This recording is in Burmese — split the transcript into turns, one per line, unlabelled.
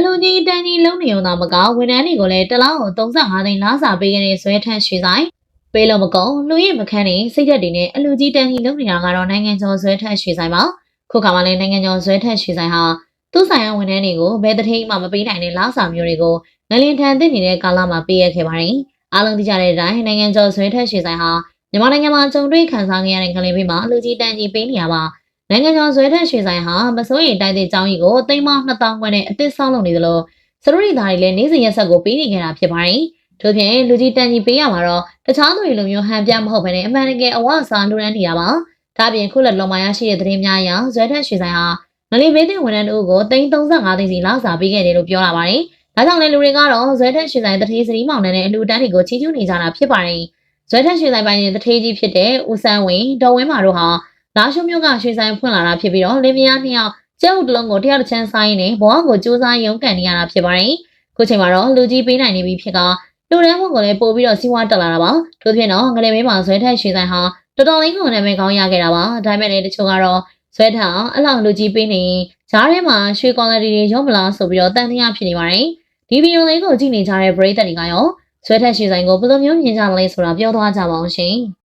အလူကြီးတန်းကြီးလုံးနေုံသာမကဝန်ထမ်းတွေကိုလည်းတစ်လောက်ကို35သိန်းလားစာပေးခဲ့တဲ့ဇွဲထန့်ရွှေဆိုင်ပေးလို့မကုန်လူရည်မခန်းနေစိတ်သက်တွေနဲ့အလူကြီးတန်းကြီးလုံးနေတာကတော့နိုင်ငံကျော်ဇွဲထန့်ရွှေဆိုင်ပါခုခါမှလည်းနိုင်ငံကျော်ဇွဲထန့်ရွှေဆိုင်ဟာသူ့ဆိုင်ရာဝန်ထမ်းတွေကိုဘယ်တစ်ထိမှမပေးနိုင်တဲ့လားစာမျိုးတွေကိုငလင်ထန်သင့်နေတဲ့ကာလမှာပေးရခဲ့ပါတယ်အားလုံးသိကြတဲ့အတိုင်းနိုင်ငံကျော်ဇွဲထန့်ရွှေဆိုင်ဟာမြန်မာနိုင်ငံမှာကြုံတွေ့ခံစားခဲ့ရတဲ့ကလေးပေးမှာအလူကြီးတန်းကြီးပေးနေရပါ နိုင်ငံကျော်ဇွဲထက်ရွှေဆိုင်ဟာမစိုးရိမ်တိုက်တဲ့ကျောင်းကြီးကိုတိမ်မ2000ခွဲနဲ့အသစ်ဆောက်လုပ်နေသလိုစရိုရီသားတွေလည်းနေ့စဉ်ရက်ဆက်ကိုပေးနေကြတာဖြစ်ပါတယ်။ထို့ပြင်လူကြီးတန်ကြီးပေးရမှာတော့တခြားသူတွေလိုမျိုးဟန်ပြမဟုတ်ဘဲနဲ့အမှန်တကယ်အဝအစားလူရန်နေရပါ။ဒါပြင်ခုလက်လုံးမရရှိတဲ့သတင်းများအရဇွဲထက်ရွှေဆိုင်ဟာမလေးဘေးတဲ့ဝန်ထမ်းတို့ကိုတိမ်35သိန်းစီလောက်စာပေးခဲ့တယ်လို့ပြောလာပါတယ်။ဒါကြောင့်လည်းလူတွေကတော့ဇွဲထက်ရွှေဆိုင်တထေးစရီးမောင်နဲ့အလူတန်းတွေကိုချီးကျူးနေကြတာဖြစ်ပါတယ်။ဇွဲထက်ရွှေဆိုင်ပိုင်းရဲ့တထေးကြီးဖြစ်တဲ့ဦးစန်းဝင်းဒေါ်ဝင်းမာတို့ဟာ လာရှုမျိုးကရွှေဆိုင်ဖွင့်လာတာဖြစ်ပြီးတော့လင်မယားနှစ်ယောက်ကျဲဥတလုံးကိုတရားတစ်ချမ်းဆိုင်နေဘဝကိုစူးစမ်းရုန်းကန်နေရတာဖြစ်ပါတယ်။ခုချိန်မှာတော့လူကြီးပေးနိုင်နေပြီဖြစ်ကလူတန်းဘုံကိုလည်းပို့ပြီးတော့စီးပွားတက်လာတာပါ။ထို့ပြင်တော့ငလေမေးမှာဇွဲထက်ရွှေဆိုင်ဟာတော်တော်လေးကိုနာမည်ကောင်းရခဲ့တာပါ။ဒါပေမဲ့လည်းတချို့ကတော့ဇွဲထက်အောင်အလောက်လူကြီးပေးနေဂျားထဲမှာရွှေကွန်လက်တီတွေရုံးမလားဆိုပြီးတော့တန်တရားဖြစ်နေပါတယ်။ဒီဗီဒီယိုလေးကိုကြည့်နေကြတဲ့ပရိသတ်တွေကရောဇွဲထက်ရွှေဆိုင်ကိုဘယ်လိုမျိုးမြင်ကြမလဲဆိုတာပြောသွားကြပါအောင်ရှင်။